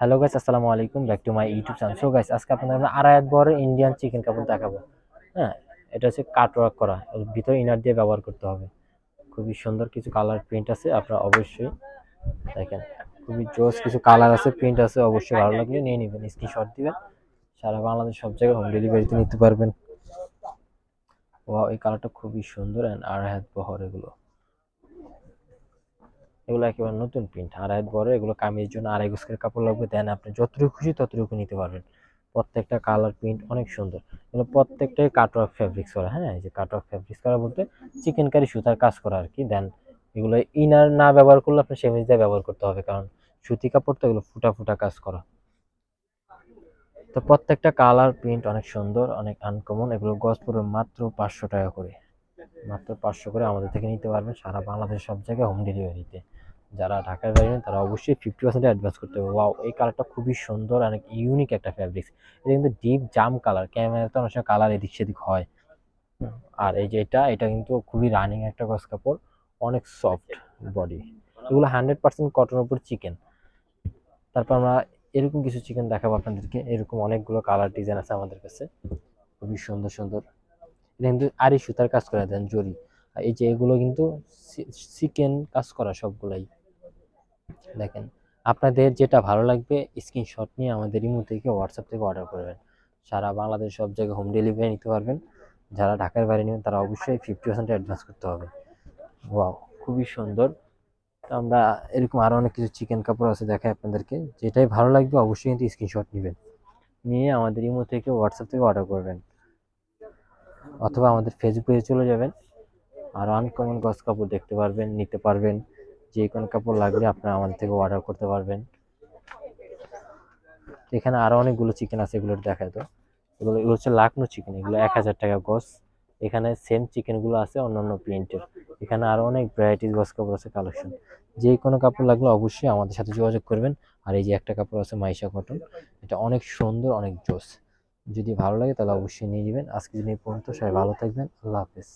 Hello guys আসসালামু আলাইকুম back to my YouTube channel so guys আজকে আপনাদের আমরা আড়াই বড় ইন্ডিয়ান চিকেন কাপড় দেখাবো। হ্যাঁ এটা হচ্ছে কাট ওয়ার্ক করা, এর ভিতরে ইনার দিয়ে ব্যবহার করতে হবে। খুবই সুন্দর কিছু কালার প্রিন্ট আছে, আপনারা অবশ্যই দেখেন। খুবই জোস কিছু কালার আছে প্রিন্ট আছে, অবশ্যই ভালো লাগলে নিয়ে নেবেন স্ক্রিনশট দিবেন। সারা বাংলাদেশ, সব জায়গায় হোম ডেলিভারিতে নিতে পারবেন। ওয়াও এই কালারটা খুবই সুন্দর অ্যান্ড আড়াই হাত বহর এগুলো। এগুলো একেবারে নতুন প্রিন্ট আড়াই বড়, এগুলো কামিজের জন্য আড়াই গোস্কের কাপড় লাগবে, দেন আপনি যতটুকু খুশি ততটুকু নিতে পারবেন। প্রত্যেকটা কালার প্রিন্ট অনেক সুন্দর। এগুলো প্রত্যেকটাই কাট অফ ফ্যাব্রিক্স করা হ্যাঁ? যে অফ ফ্যাব্রিক্স করা বলতে চিকেন কারি সুতার কাজ করা আর কি, দেন এগুলো ইনার না ব্যবহার করলে আপনি সেমিজ দিয়ে ব্যবহার করতে হবে, কারণ সুতি কাপড় তো এগুলো ফুটা ফুটা কাজ করা। তো প্রত্যেকটা কালার প্রিন্ট অনেক সুন্দর, অনেক আনকমন এগুলো গজ পড়বে মাত্র পাঁচশো টাকা করে। মাত্র পাঁচশো করে আমাদের থেকে নিতে পারবেন, সারা বাংলাদেশ সব জায়গায় হোম ডেলিভারিতে যারা ঢাকায় বাইরে তারা অবশ্যই ফিফটি পার্সেন্ট অ্যাডভান্স করতে হবে। ওয়াও এই কালারটা খুবই সুন্দর অনেক ইউনিক একটা ফ্যাব্রিক্স এটা কিন্তু ডিপ জাম কালার ক্যামেরাতে অনেক সময় কালার এদিক সেদিক হয়। আর এই যে এটা এটা কিন্তু খুবই রানিং একটা গস কাপড়, অনেক সফট বডি এগুলো হান্ড্রেড পার্সেন্ট কটনের উপর চিকেন তারপর আমরা এরকম কিছু চিকেন দেখাবো আপনাদেরকে। এরকম অনেকগুলো কালার ডিজাইন আছে আমাদের কাছে। খুবই সুন্দর সুন্দর। এটা কিন্তু আরি সুতার কাজ করে দেন, জরি। এই যে এগুলো কিন্তু চিকেন কাজ করা সবগুলাই। দেখেন, আপনাদের যেটা ভালো লাগবে স্ক্রিনশট নিয়ে আমাদের ইমো থেকে হোয়াটসঅ্যাপ থেকে অর্ডার করবেন। সারা বাংলাদেশ সব জায়গায় হোম ডেলিভারি নিতে পারবেন। যারা ঢাকার বাইরে নেবেন, তারা অবশ্যই ফিফটি পার্সেন্ট অ্যাডভান্স করতে হবে। ওয়াও খুবই সুন্দর। তো আমরা এরকম আরও অনেক কিছু চিকেন কাপড় আছে দেখাই আপনাদেরকে। যেটাই ভালো লাগবে, অবশ্যই কিন্তু স্ক্রিনশট নেবেন। নিয়ে আমাদের ইমো থেকে হোয়াটসঅ্যাপ থেকে অর্ডার করবেন। অথবা আমাদের ফেসবুকে চলে যাবেন। আর আনকমন গস কাপড় দেখতে পারবেন, নিতে পারবেন। যে কোনো কাপড় লাগলে আপনারা আমাদের থেকে অর্ডার করতে পারবেন। এখানে আরও অনেকগুলো চিকেন আছে, এগুলো দেখায় তো। এগুলো এগুলো হচ্ছে লাকনো চিকেন এগুলো এক হাজার টাকা গস এখানে সেম চিকেনগুলো আছে, অন্যান্য প্রিন্টের এখানে আরও অনেক ভ্যারাইটিস গস কাপড় আছে কালেকশন যে কোনো কাপড় লাগলে অবশ্যই আমাদের সাথে যোগাযোগ করবেন। আর এই যে একটা কাপড় আছে মাইশা কটন এটা অনেক সুন্দর, অনেক জোস। যদি ভালো লাগে তাহলে অবশ্যই নিয়ে নেবেন। আজকে এই পর্যন্ত, সবাই ভালো থাকবেন। আল্লাহ হাফেজ।